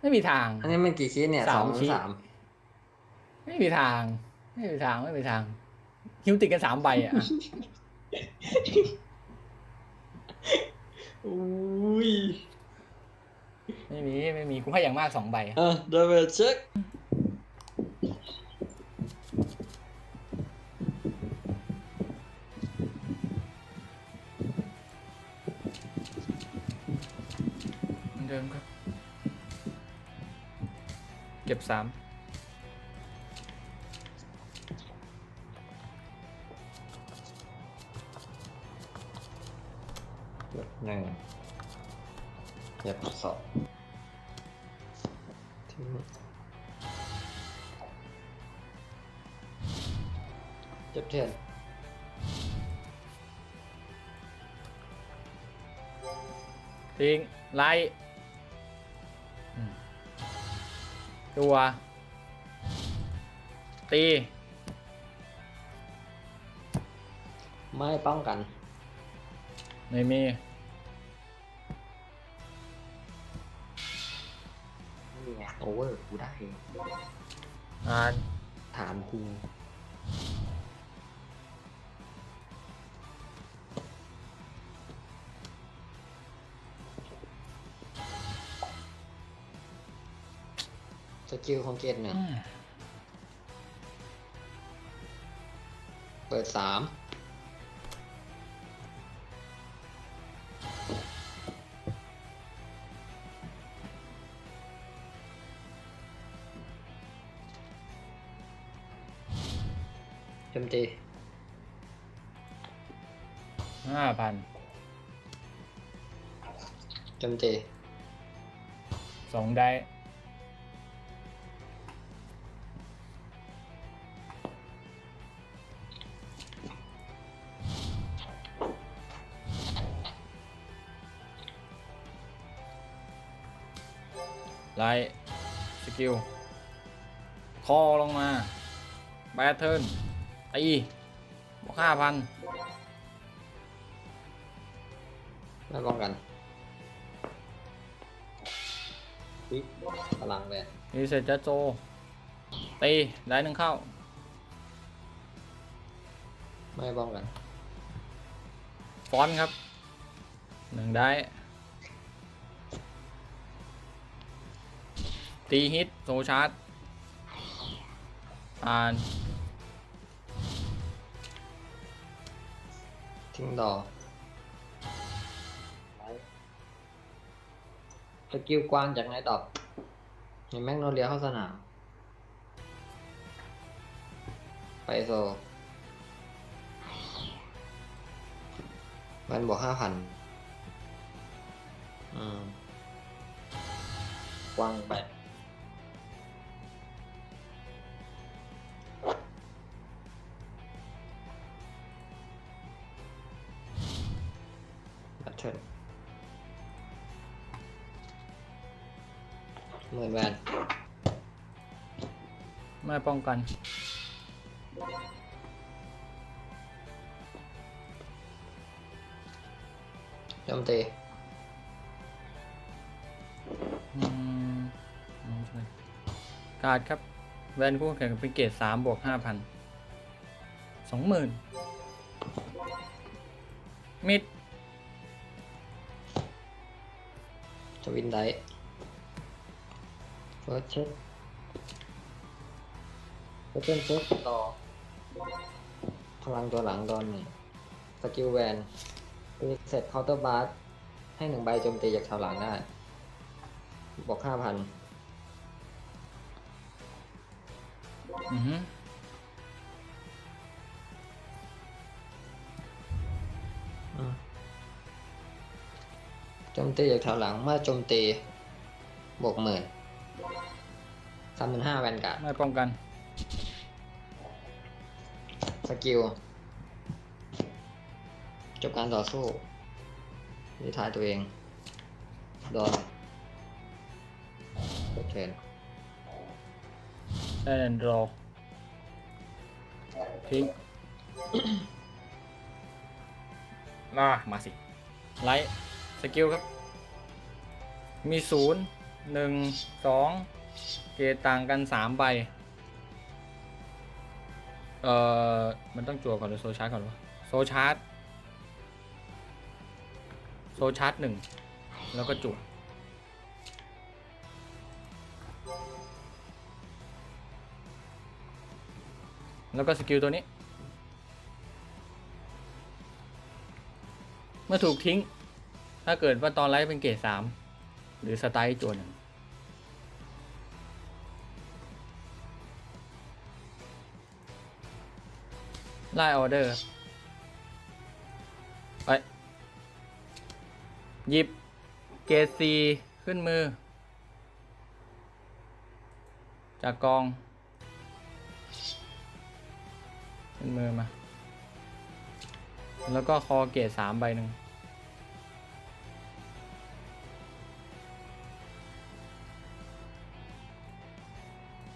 ไม่มีทาง อันนี้มันกี่ชิ้นเนี่ยสาสมองหรือชิ้นสามไม่มีทาง ไม่มีทางไม่มีทาง คิวติดกันสามใบอะอุ้ยไม่มี ไม่มีกูให้อย่างมากสองใบ อะดับเบิลเช็ค สามหนึ่งเก็บสองทิ้งเจ็บเทียนทิ้งไล ตัว ตี ไม่ป้องกัน ไม่มี นี่ไงโอเวอร์กูได้ อ่าน ถามกู กิลของเกตหนึ่งอืมเปิดสามโจมตีห้าพันโจมตีสองได้ สกิลคอลงมา แบทเทิลตีบวกห้าพันไม่ป้องกันวิพลังเลยมีเสร็จจะโจ ตีได้หนึ่งเข้า ไม่ป้องกัน ฟอนต์ครับหนึ่งได้ ตีฮิตโซชาร์จอ่านทิ้งดอกสกิลกวางจากไหนตอบเห็นแม็กโนเลียเข้าสนาม ไปโซมันบอกห้าพันอืมกวางไป เทิลหมื่นแวนไม่ป้องกัน โจมตีอืมอืมใช่การ์ดครับ แวนคู่แข่งเป็นเกรดสามบวกห้าพันสองหมื่นมิด วินไดเฟิร์สเช็คเฟิร์สเช็คต่อ พลังตัวหลังโดนหนึ่งสกิลแวนรีเซ็ตเคาน์เตอร์บาร์ให้หนึ่งใบโจมตีจากชาวหลังได้บอกห้าพันอือหื โจมตีจากแถวหลังเมื่อโจมตีบวกหมื่นสามหมื่นห้าแวนการ์ดไม่ป้องกัน สกิล จบการต่อสู้ดีทายตัวเองโดนโอเคได้แอนดรอทิ้งมามาสิ ไลท์ สกิลครับ มีศูนย์หนึ่งสองเกรดต่างกันสามใบ เอ่อ มันต้องจั่วก่อนหรือโซชาร์จก่อนวะ โซชาร์จ โซชาร์จหนึ่งแล้วก็จั่วแล้วก็สกิลตัวนี้ เมื่อถูกทิ้ง ถ้าเกิดว่าตอนไลฟ์เป็นเกรดสามหรือสไตล์จวนหนึ่งไล่ออเดอร์ไปหยิบเกรดซีขึ้นมือ จากกอง ขึ้นมือมา แล้วก็คอเกรดสามใบหนึ่ง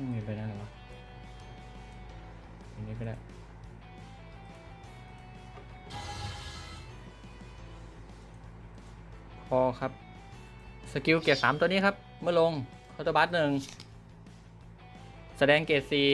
ม่มีไปได้หรอวะอันนี้ก็ได้พอครับ สกิลเกรดสามตัวนี้ครับ เมื่อลงคาตบัสหนึ่งแสดงเกรดซี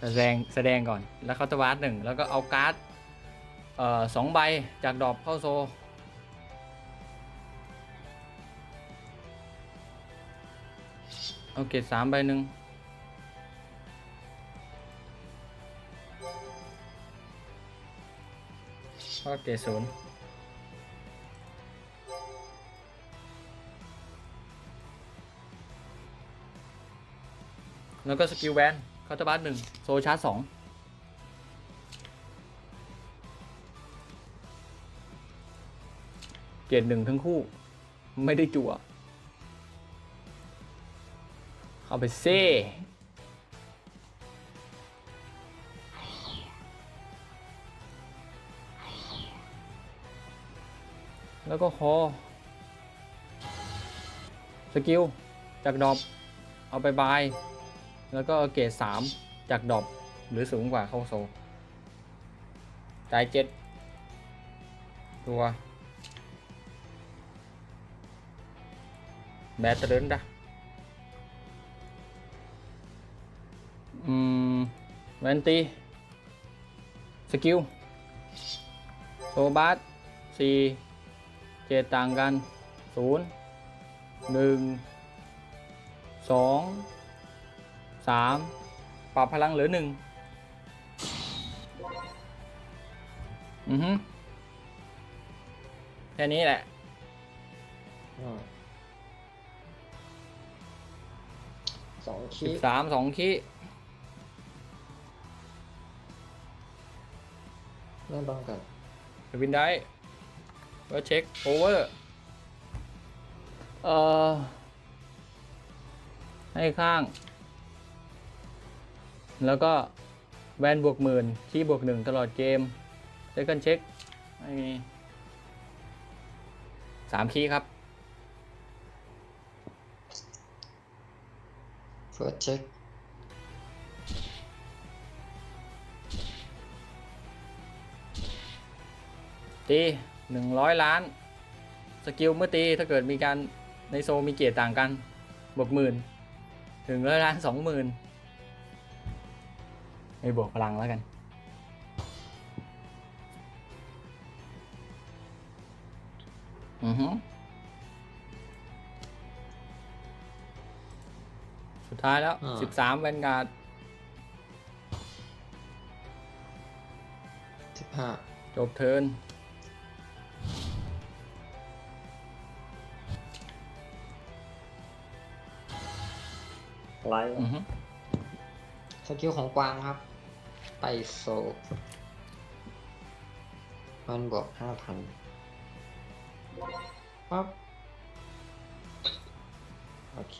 แสดงแสดงก่อนแล้วคาตบัสหนึ่งแล้วก็เอาการ์ดเอ่อสองใบจากดอกเข้าโซ เอาเกรดสามใบหนึ่งก็เกรดศูนย์แล้วก็สกิลแวนเคาร์ตบัสหนึ่งโซชาร์จสองเกรดหนึ่งทั้งคู่ ไม่ได้จั่ว เข้าไปซ่แล้วก็คอสกิล จากดอปเอาไปบาย แล้วก็เกรดสามจากดอปหรือสูงกว่าเข้าโซจ่ายเจ็ดตัวแบตเตอร์นดะ อืมแวนตีสกิลโซบาสสี่เจ็ดต่างกันศูนย์หนึ่งสองสามปรับพลังเหลือหนึ่งอือฮึแค่นี้แหละอืมสองคีสิบสามสองคี เริ่มป้องกันวินได้ก็เช็คโอเวอร์เอ่อให้ข้าง แล้วก็แวนบวกหมื่นที่บวกหนึ่งตลอดเกมเซคันเช็คไม่มีสามคีย์ครับเฟิร์สเช็ค ตีหนึ่งร้อยล้าน สกิลเมื่อตีถ้าเกิดมีการในโซมีเกียรติต่างกันบวกหมื่นหนึ่งร้อยล้านสองหมื่นไม่บวกพลังแล้วกัน อือฮึสุดท้ายแล้วสิบสามแวนการ์ดสิบห้าจบเทิร์น ไลท์อือฮึสกิลของกวางครับ ไปโซมันบวกห้าพันปั๊บโอเค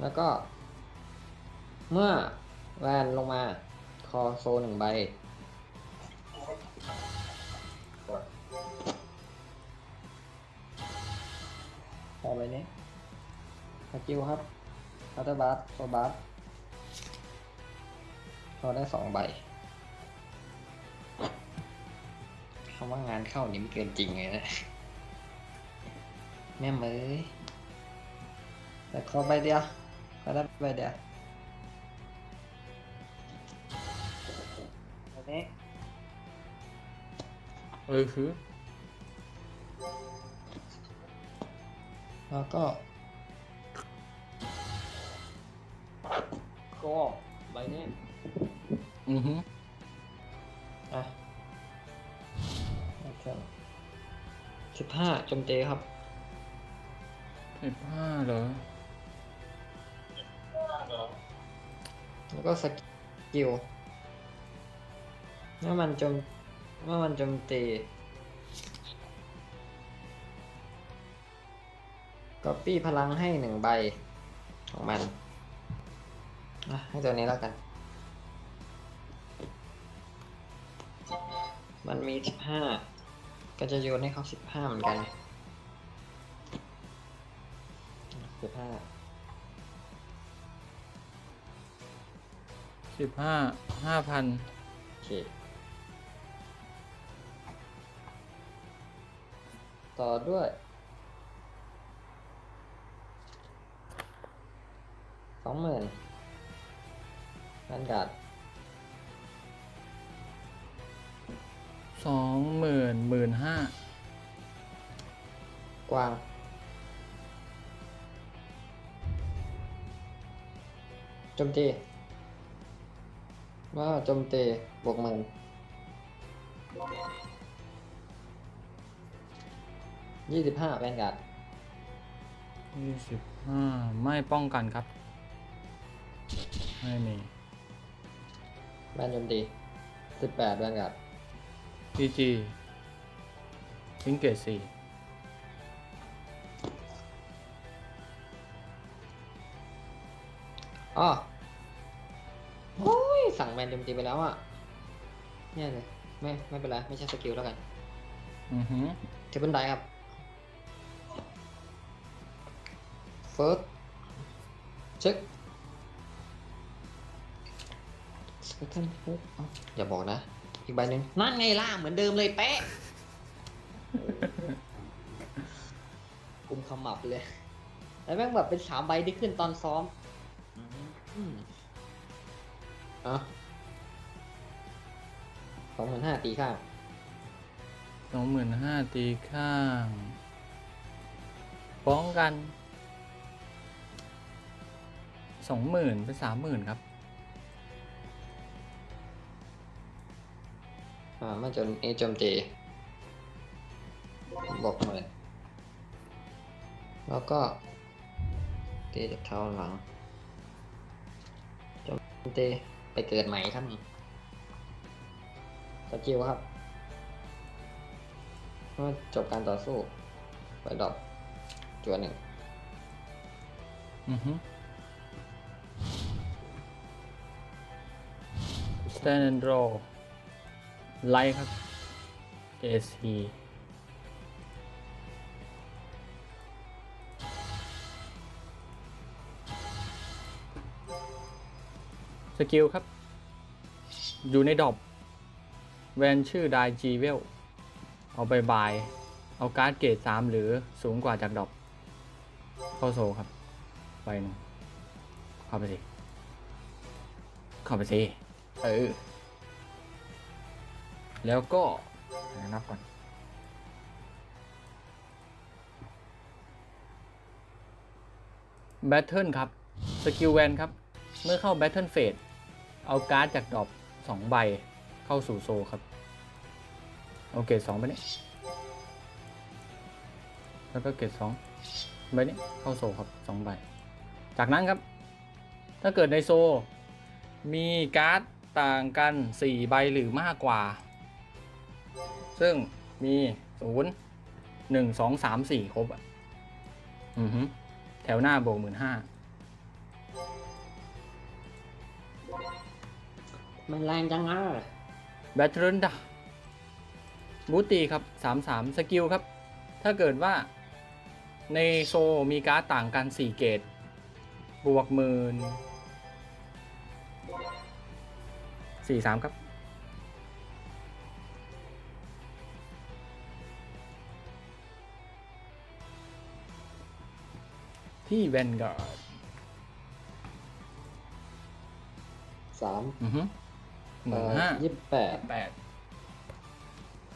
แล้วก็ เมื่อแวนลงมา คอโซหนึ่งใบพอไปนี้ส กิลครับคัตเตอร์บัสโซบัสเราได้สองใบคำว่างานเข้านี่มันเกินจริงเลยนะ แม่เหมยแต่ขอใบเดียวขอได้ใบเดียวอันนี้เออคือแล้วก็ ก็ใบนี้อือฮึอะโอเคสิบห้าโจมตีครับ สิบห้าเหรอ แล้วก็สกิลเมื่อมันโจมเมื่อมันโจมตีก็ปี้พลังให้หนึ่งใบของมัน อะให้ตัวนี้แล้วกัน มันมีสิบห้าก็จะโยนให้เขาสิบห้าเหมือนกันสิบห้าสิบห้าห้าพันโอเค ต่อด้วยสองหมื่น นันการ์ดสองหมื่นหมื่นห้ากวางโจมตีว่าโจมตีบวกหมื่นยี่สิบห้าแวนการ์ดยี่สิบห้าไม่ป้องกันครับ ไม่มี แวนโจมตีสิบแปดแวนการ์ดพีจีพิงเกตสี่อ๋อโอ้ยสั่งแวนโจมตีไปแล้วอะเนี่ยเลยไม่ไม่เป็นไร ไม่ใช่สกิลแล้วกันอือฮึเทเบิลไดครับเฟิร์สเช็ค สกิลทันเฟิร์สอย่าบอกนะ อีกใบหนึ่งนั่นไงล่าเหมือนเดิมเลยเป๊ะกุมขมับเลย แล้วแม่งแบบเป็นสามใบที่ขึ้นตอนซ้อมอืมเอะสองหมื่นห้าตีข้างสองหมื่นห้าตีข้างป้องกันสองหมื่นเป็นสามหมื่นครับ อ่ามาจนเอจมตีบอกหมื่นแล้วก็ตีจากเท้าหลังจมตีไปเกิดใหม่ครับนี่สกิลครับเมื่อจบการต่อสู้ไปดรอปจวนหนึ่งอือฮึ stand and draw ไลท์ครับ AC สกิลครับ อยู่ในดอปแวนชื่อไดจีเวล เอาไปบาย เอาการ์ดเกรด3หรือสูงกว่าจากดอปเข้าโซครับ ไปหนึ่งเข้าไปสิ เข้าไปสิ เออ แล้วก็นับก่อนแบทเทิลครับ สกิลแวนครับ เมื่อเข้าแบทเทิลเฟสเอาการ์ดจากดรอปสองใบเข้าสู่โซครับ เอาเกรดสองไปนี่แล้วก็เกรดสองใบนี้เข้าโซครับสองใบ จากนั้นครับ ถ้าเกิดในโซ มีการ์ดต่างกัน 4 ใบหรือมากกว่า ซึ่งมี0 1 2 3 4ครบอะอือฮึแถวหน้าบวกหมื่นห้ามันแรงจังอะแบตเทิลดาบูตีครับ3 3สกิลครับ ถ้าเกิดว่าในโซมีการ์ดต่างกัน4เกตบวกหมื่นสี่สามครับ ที่แวนการ์ดสามอือฮึหมื่นห้ายี่สิบแปดแปด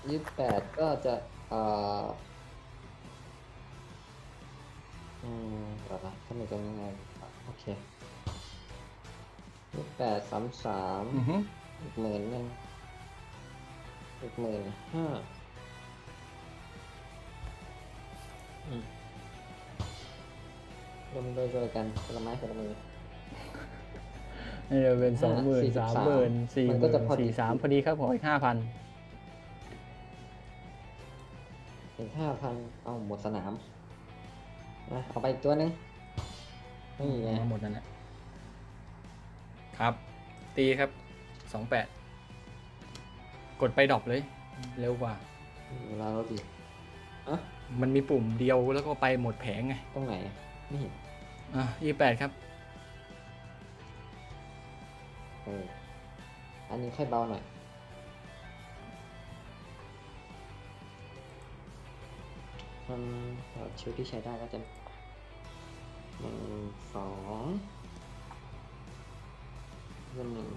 ยี่สิบแปดก็จะเอ่ออืมเดี๋ยวนะถ้ามีตรงนี้ไงโอเคยี่สิบแปดสามสามอือฮึอีกหมื่นหนึ่งอีกหมื่นห้าอืม รวมโดยโดยกันคนละไม้คนละมือ นี่จะเป็นสองหมื่นสามหมื่นสี่หมันมื่ก็นจะพอดี สี่สามพอดีครับผมอีกห้าพันอีกห้าพันเอาหมดสนามนะเอาไปอีกตัวหนึงนี่ไงมาหมดนั่นแหละครับ ตีครับสองแปดกดไปดรอปเลย เร็วกว่า เวลาเราดีอะมันมีปุ่มเดียวแล้วก็ไปหมดแผงไง ตรงไหนอะไม่เห็ นอะยี่แปดครับ เอออันนี้ค่อยเบาหน่อยมันเอ่อชิวที่ใช้ได้ก็จะหนึ่งสองหนึ่ง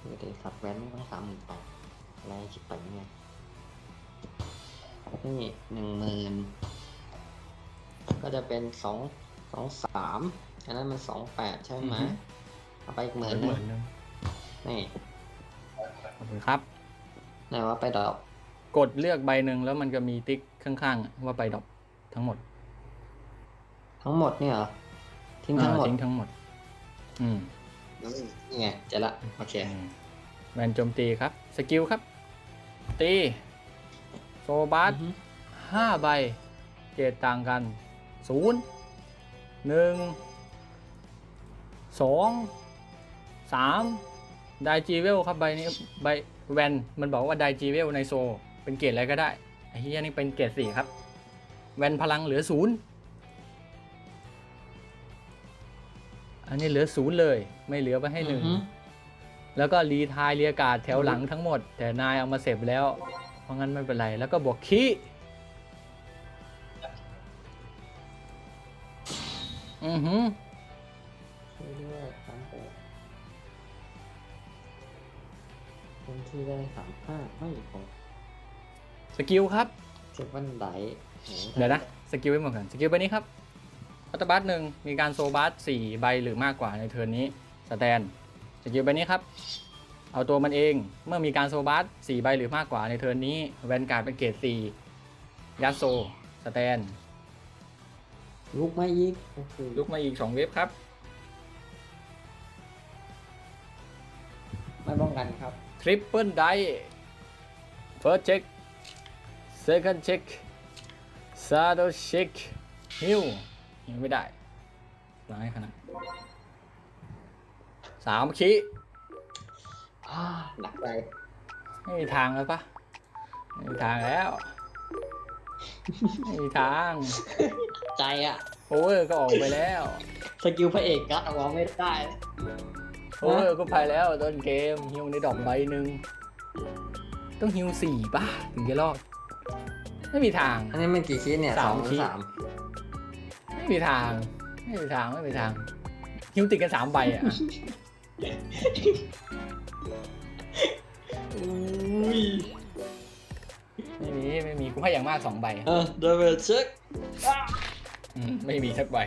เดี๋ยวเดี๋ยวสับแว้นต้องสามหมื่นแปดอะไรคิดไปเนี่ย นี่หนึ่งหมื่นก็จะเป็นสองสองสามอันนั้นมันสองแปดใช่ไหมอือฮึ เอาไปอีกหมื่นเหหนึมืงอนนึงนี่ขอบคุณครับ ไหนว่าไปดอกกดเลือกใบหนึ่งแล้วมันจะมีติ๊กข้างๆอะว่าไปดรอปทั้งหมดทั้งหมดเนี่ยเหรอทิ้งทั้งหมดอ่าทิ้งทั้งหมด อืมนี่ไงเจอละโอเค อืมแวนโจมตีครับ สกิลครับ ตี โซบัสอือฮึห้าใบ เกรดต่างกันศูนย์หนึ่งสองสามไดจีเวลครับใบนี้ใบแวนมันบอกว่าไดจีเวลในโซ เป็นเกรดอะไรก็ได้ไอ้เฮียนี่เป็นเกรดสี่ครับ แวนพลังเหลือศูนย์อันนี้เหลือศูนย์เลย ไม่เหลือไปให้หนึ่งอือฮึแล้วก็รีทายเรียกาศแถวหลังทั้งหมด แต่นายเอามาเสร็จแล้วเพ ราะงั้นไม่เป็นไร แล้วก็บวกคีอือหือช่วยด้วยสามแปดคนที่ได้สามห้าไม่ผมสกิลครับเช็ควันไหนเดี๋ยวนะ สกิลไม่เหมือนกัน สกิลใบนี้ครับอัตบัสหนึ่งมีการโซบัสสี่ใบหรือมากกว่าในเทิร์นนี้ สแตน สกิลใบนี้ครับ เอาตัวมันเองเมื่อมีการโซบัสสี่ใบหรือมากกว่าในเทิร์นนี้แวนการ์ดเป็นเกรดสี่ยัดโซสแตนลุกไม่ยิกโอ้โหลุกมาอีก 2 เว็บครับ ไม่ป้องกันครับทริปเปิลได first check second check saddle check ฮิวยังไม่ได้ล้างให้ขนาดสามคี อ่าหนักใจไม่มีทางแล้วปะไม่มีทางแล้วไม่มีทาง ใจอะโอเวอร์ก็ออกไปแล้วสกิลพระเอกกัดเอาไว้ไม่ได้โอเวอร์ก็ไปแล้วต้นเกมฮิวในดอกใบหนึ่งต้องฮิวสี่ป่ะถึงจะรอดไม่มีทาง อันนี้มันกี่ชิ้นเนี่ยสาสมองหรือชิ้นสามไม่มีทาง ไม่มีทางไม่มีทางฮิวติดกันสามใบอะ อุ้ย ไม่มีไม่มีกูให้อย่างมากสองใบเออเดวิดเช็คอืมไม่มีสักใบ